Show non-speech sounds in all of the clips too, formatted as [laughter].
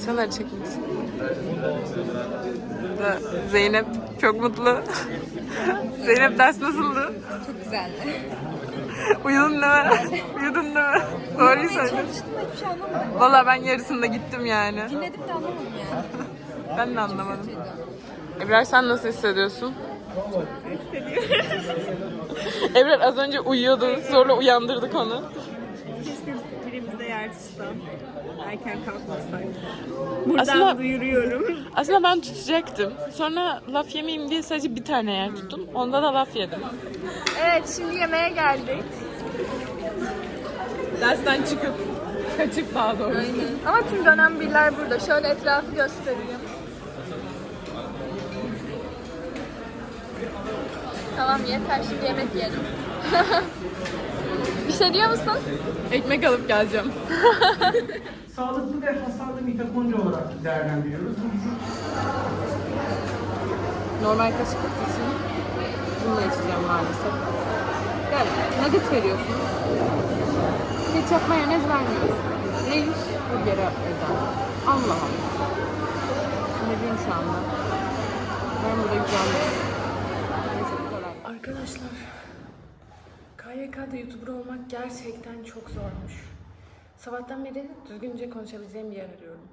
Sen. Da Zeynep çok mutlu. [laughs] Zeynep ders nasıldı? Çok güzeldi. Uyudun değil mi? Uyudun değil mi? Doğruyu söyle. Çalıştım hiçbir şey anlamadım. Valla ben yarısında gittim yani. Dinledim de anlamadım yani. [laughs] Ben de anlamadım. Ebrar sen nasıl hissediyorsun? Ebrar az önce uyuyordu. Sonra uyandırdık onu. Keşke birimize yer tutsa. Erken kalkmasak. Buradan Aslında- duyuruyorum. Aslında ben tutacaktım. Sonra laf yemeyeyim diye sadece bir tane yer tuttum. Onda da laf yedim. Evet şimdi yemeğe geldik. Dersten çıkıp, kaçıp daha doğrusu. Ama tüm dönem birler burada. Şöyle etrafı göstereyim. Tamam yeter şimdi yemek yiyelim. [laughs] Bir şey diyor musun? Ekmek alıp geleceğim. [laughs] sağlıklı ve hasarlı mitokondri olarak değerlendiriyoruz. Bu vücut Normal kaşık için bununla içeceğim maalesef. Gel, nugget veriyorsun. Ketçap mayonez vermiyorsun. Neymiş? Burgeri eden. Allah Allah. Sinirliyim şu anda. Ben burada güzel. Arkadaşlar, KYK'da YouTuber olmak gerçekten çok zormuş. Sabahtan beri düzgünce konuşabileceğim bir yer arıyorum.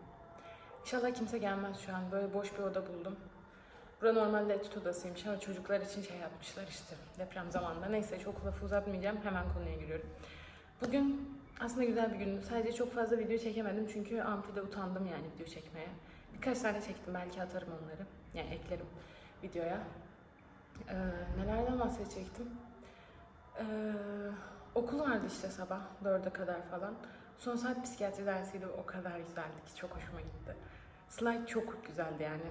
İnşallah kimse gelmez şu an. Böyle boş bir oda buldum. Bura normalde etüt odasıymış ama çocuklar için şey yapmışlar işte deprem zamanında. Neyse çok lafı uzatmayacağım. Hemen konuya giriyorum. Bugün aslında güzel bir gündü. Sadece çok fazla video çekemedim çünkü amfide utandım yani video çekmeye. Birkaç tane çektim. Belki atarım onları. Yani eklerim videoya. Ee, nelerden bahsedecektim? Ee, okul vardı işte sabah 4'e kadar falan. Son saat psikiyatri dersiydi. O kadar güzeldi ki çok hoşuma gitti. Slide çok güzeldi yani.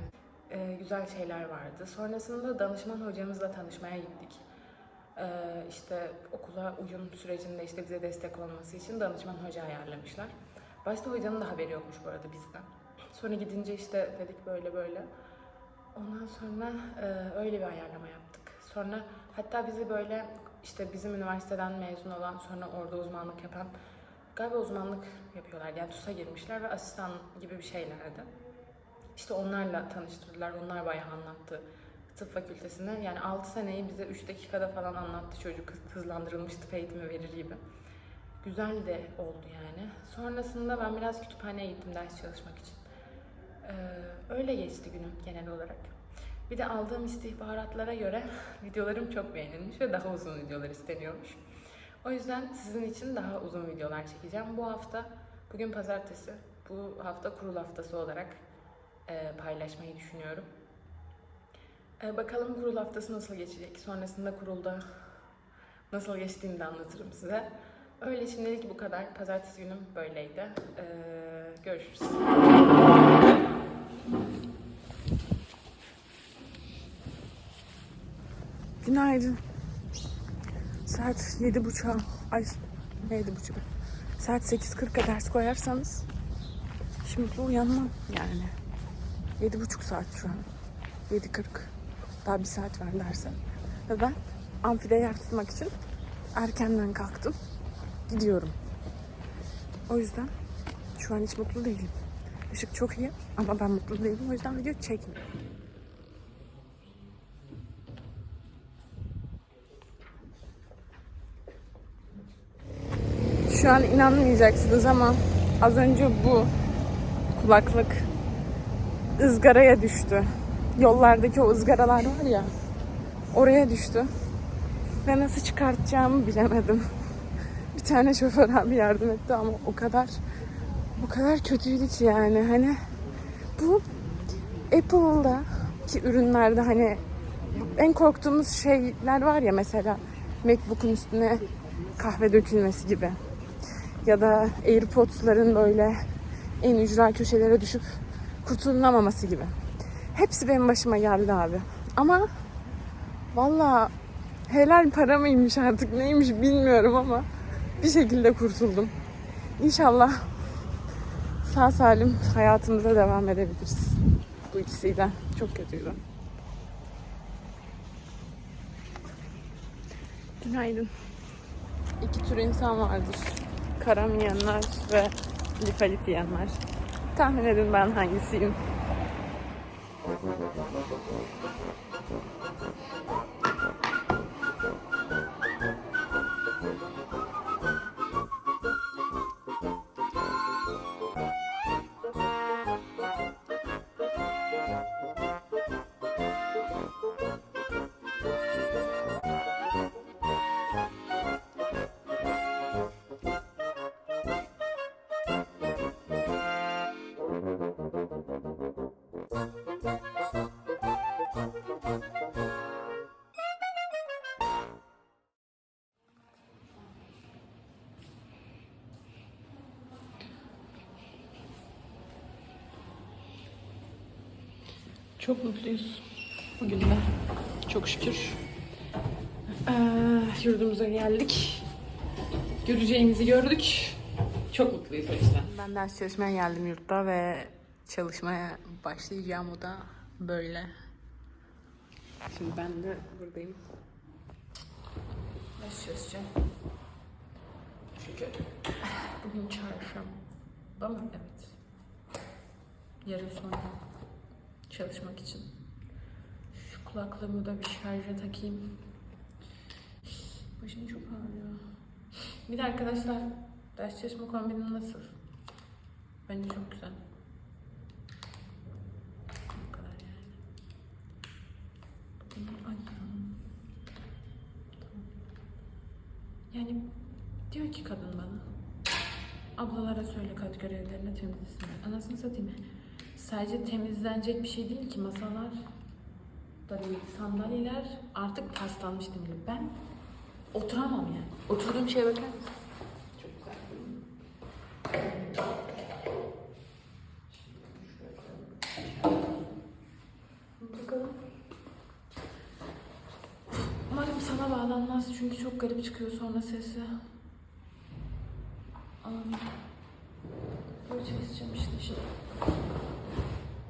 Ee, güzel şeyler vardı. Sonrasında danışman hocamızla tanışmaya gittik. Ee, işte okula uyum sürecinde işte bize destek olması için danışman hoca ayarlamışlar. Başta hocanın da haberi yokmuş bu arada bizden. Sonra gidince işte dedik böyle böyle. Ondan sonra e, öyle bir ayarlama yaptık. Sonra hatta bizi böyle işte bizim üniversiteden mezun olan sonra orada uzmanlık yapan galiba uzmanlık yapıyorlar. Yani TUS'a girmişler ve asistan gibi bir şeylerdi. İşte onlarla tanıştırdılar. Onlar bayağı anlattı tıp fakültesine. Yani 6 seneyi bize 3 dakikada falan anlattı çocuk. Hız- Hızlandırılmış tıp eğitimi verir gibi. Güzel de oldu yani. Sonrasında ben biraz kütüphaneye gittim ders çalışmak için. Ee, öyle geçti günüm genel olarak. Bir de aldığım istihbaratlara göre [laughs] videolarım çok beğenilmiş ve daha uzun videolar isteniyormuş. O yüzden sizin için daha uzun videolar çekeceğim. Bu hafta, bugün pazartesi, bu hafta kurul haftası olarak e, paylaşmayı düşünüyorum. E, bakalım kurul haftası nasıl geçecek? Sonrasında kurulda nasıl geçtiğini de anlatırım size. Öyle şimdilik bu kadar. Pazartesi günüm böyleydi. E, görüşürüz. Günaydın. Saat yedi buçuğa, ay ne yedi buçuk? Saat 8.40'a ders koyarsanız şimdi uyanmam yani. Yedi buçuk saat şu an. 7.40. Daha bir saat var derse. Ve ben amfide yer tutmak için erkenden kalktım. Gidiyorum. O yüzden şu an hiç mutlu değilim. Işık çok iyi ama ben mutlu değilim. O yüzden video çekmiyorum. Şu an inanmayacaksınız ama az önce bu kulaklık ızgaraya düştü. Yollardaki o ızgaralar var ya oraya düştü. Ve nasıl çıkartacağımı bilemedim. Bir tane şoför abi yardım etti ama o kadar o kadar kötüydü ki yani hani bu Apple'da ki ürünlerde hani en korktuğumuz şeyler var ya mesela MacBook'un üstüne kahve dökülmesi gibi. Ya da AirPods'ların böyle en ücra köşelere düşüp kurtulamaması gibi. Hepsi benim başıma geldi abi. Ama valla helal para mıymış artık neymiş bilmiyorum ama bir şekilde kurtuldum. İnşallah sağ salim hayatımıza devam edebiliriz. Bu ikisiyle. Çok kötüydü. Günaydın. İki tür insan vardır. Karam yiyenler ve yiyenler. Tahmin edin ben hangisiyim? Çok mutluyuz bugün de. Çok şükür. Ee, yurdumuza geldik. Göreceğimizi gördük. Çok mutluyuz o yüzden. Ben ders çalışmaya geldim yurtta ve çalışmaya başlayacağım o da böyle. Şimdi ben de buradayım. Ders çalışacağım. Çünkü bugün çarşamba mı? Evet. Yarın sonra çalışmak için. Şu kulaklığımı da bir şarja takayım. Başım çok ağrıyor. Bir de arkadaşlar ders çalışma kombinim nasıl? Bence çok güzel. Yani. Yani diyor ki kadın bana. Ablalara söyle kat görevlerini temizlesinler. Anasını satayım. Sadece temizlenecek bir şey değil ki masalar da değil, sandalyeler artık paslanmış demir. Ben oturamam yani. Oturduğum şeye bakar mısın? Çok güzel. Bakalım. Umarım sana bağlanmaz çünkü çok garip çıkıyor sonra sesi. Aman. Böyle çalışacağım işte şimdi.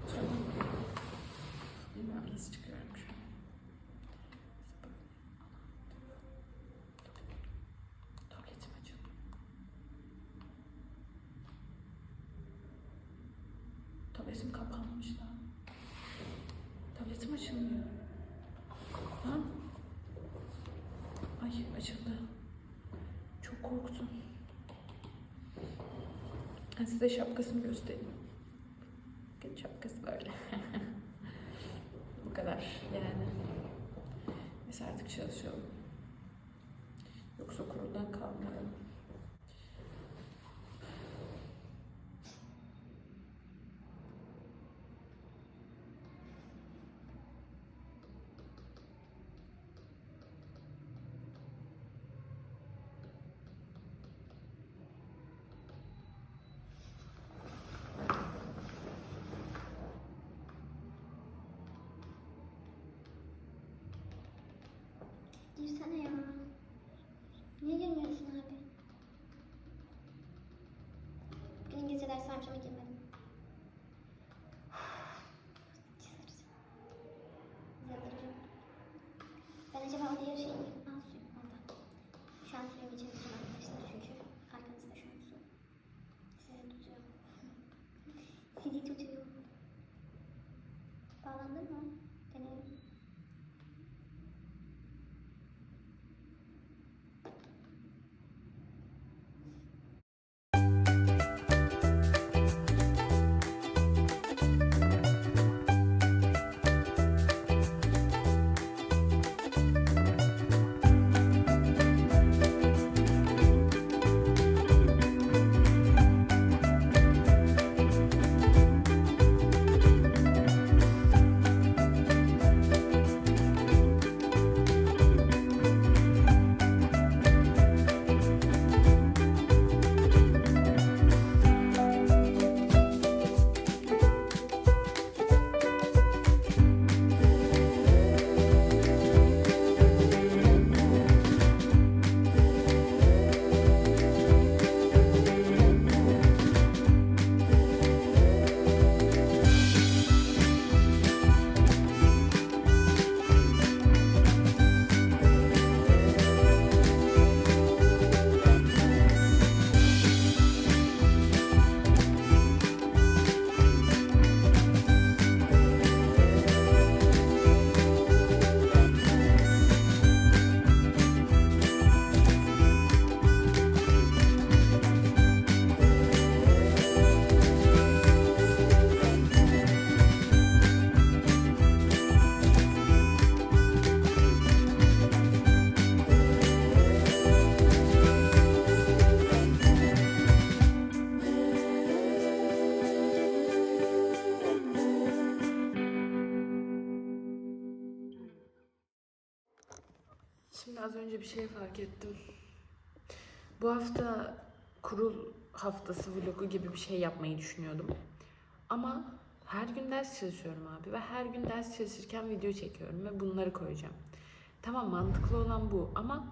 Oturamam. Bilmiyorum nasıl çıkıyorum şu an. Tuvaletim açıldı. Tuvaletim kapanmış da. Tuvaletim açılmıyor. Ha? Ay açıldı. Çok korktum. Ben size şapkasını göstereyim. Bakın şapkası böyle. [laughs] Bu kadar yani. Biz artık çalışalım. Yoksa kuruldan kalmayalım. Girsene ya. Niye girmiyorsun abi? Bugün İngilizce ders varmış ama girmedim. Ben acaba o diğer şeyi... az önce bir şey fark ettim. Bu hafta kurul haftası vlogu gibi bir şey yapmayı düşünüyordum. Ama her gün ders çalışıyorum abi ve her gün ders çalışırken video çekiyorum ve bunları koyacağım. Tamam mantıklı olan bu ama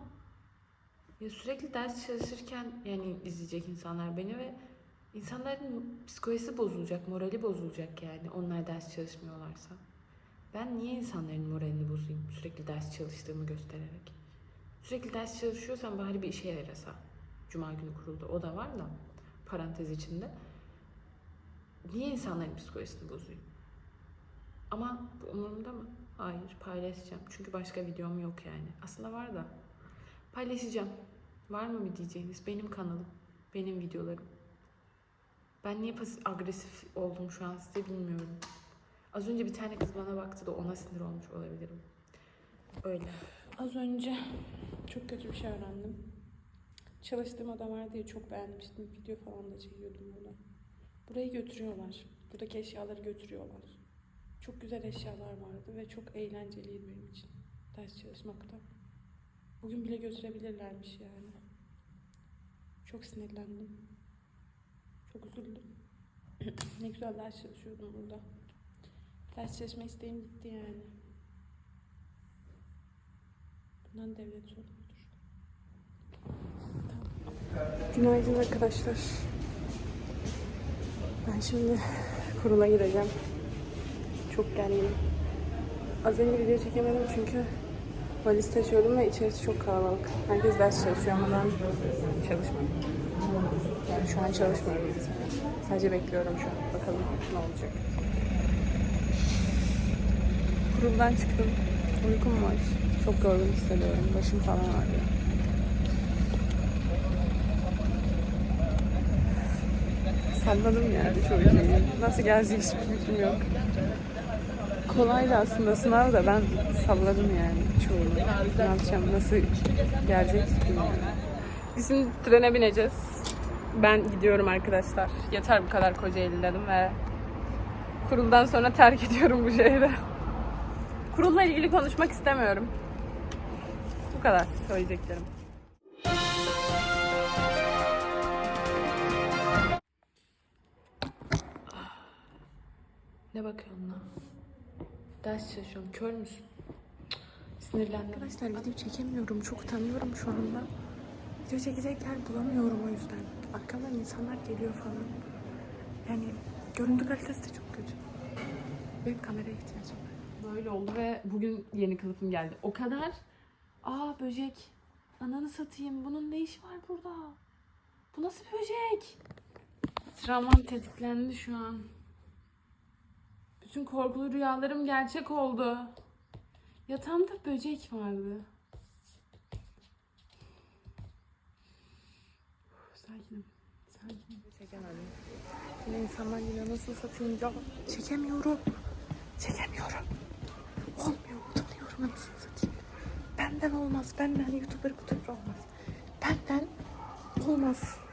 ya sürekli ders çalışırken yani izleyecek insanlar beni ve insanların psikolojisi bozulacak, morali bozulacak yani onlar ders çalışmıyorlarsa. Ben niye insanların moralini bozayım sürekli ders çalıştığımı göstererek? Sürekli ders çalışıyorsan bari bir işe yarasa. Cuma günü kuruldu. O da var da parantez içinde. Niye insanların psikolojisini bozayım? Ama bu umurumda mı? Hayır paylaşacağım. Çünkü başka videom yok yani. Aslında var da. Paylaşacağım. Var mı bir diyeceğiniz? Benim kanalım. Benim videolarım. Ben niye pasif agresif oldum şu an size bilmiyorum. Az önce bir tane kız bana baktı da ona sinir olmuş olabilirim. Öyle. Az önce çok kötü bir şey öğrendim. Çalıştığım adam var diye çok beğenmiştim. Video falan da çekiyordum burada. Burayı götürüyorlar. Buradaki eşyaları götürüyorlar. Çok güzel eşyalar vardı ve çok eğlenceliydi benim için ders çalışmakta. Bugün bile götürebilirlermiş yani. Çok sinirlendim. Çok üzüldüm. [clears throat] ne güzel ders çalışıyordum burada. Ders çalışma isteğim gitti yani. Bundan devlet sorumludur. Günaydın arkadaşlar. Ben şimdi kurula gireceğim. Çok gerginim. Az önce video çekemedim çünkü valiz taşıyordum ve içerisi çok kalabalık. Herkes ders çalışıyor ama ben çalışmıyorum. Yani şu an çalışmıyorum. Sadece bekliyorum şu an. Bakalım ne olacak. Kuruldan çıktım. Uykum var. Çok yorgun hissediyorum. Başım falan ağrıyor. Salladım yani çoğu şeyi. Nasıl gelecek hiçbir fikrim yok. Kolaydı aslında sınav da ben salladım yani çoğunu. Ne yapacağım, nasıl gelecek bilmiyorum. Biz şimdi trene bineceğiz. Ben gidiyorum arkadaşlar. Yeter bu kadar Kocaeli dedim ve kuruldan sonra terk [laughs] ediyorum bu şehri. Kurulla ilgili konuşmak istemiyorum. Kadar söyleyeceklerim. Ne bakıyorsun lan? Ders çalışıyorum. Kör müsün? Sinirlendim. Arkadaşlar video çekemiyorum. Çok utanıyorum şu anda. Video çekecek yer bulamıyorum o yüzden. Arkamdan insanlar geliyor falan. Yani görüntü kalitesi de çok kötü. Benim kameraya ihtiyacım var. Böyle oldu ve bugün yeni kılıfım geldi. O kadar. Aa böcek. Ananı satayım. Bunun ne işi var burada? Bu nasıl bir böcek? Travmam tetiklendi şu an. Bütün korkulu rüyalarım gerçek oldu. Yatağımda böcek vardı. Sakinim. Sakinim. Çekemedim. Yine geliyor. Nasıl satayım ya? Çekemiyorum. Çekemiyorum. Olmuyor. Utanıyorum anasını satayım. Benden olmaz. Benden YouTuber YouTuber olmaz. Benden olmaz.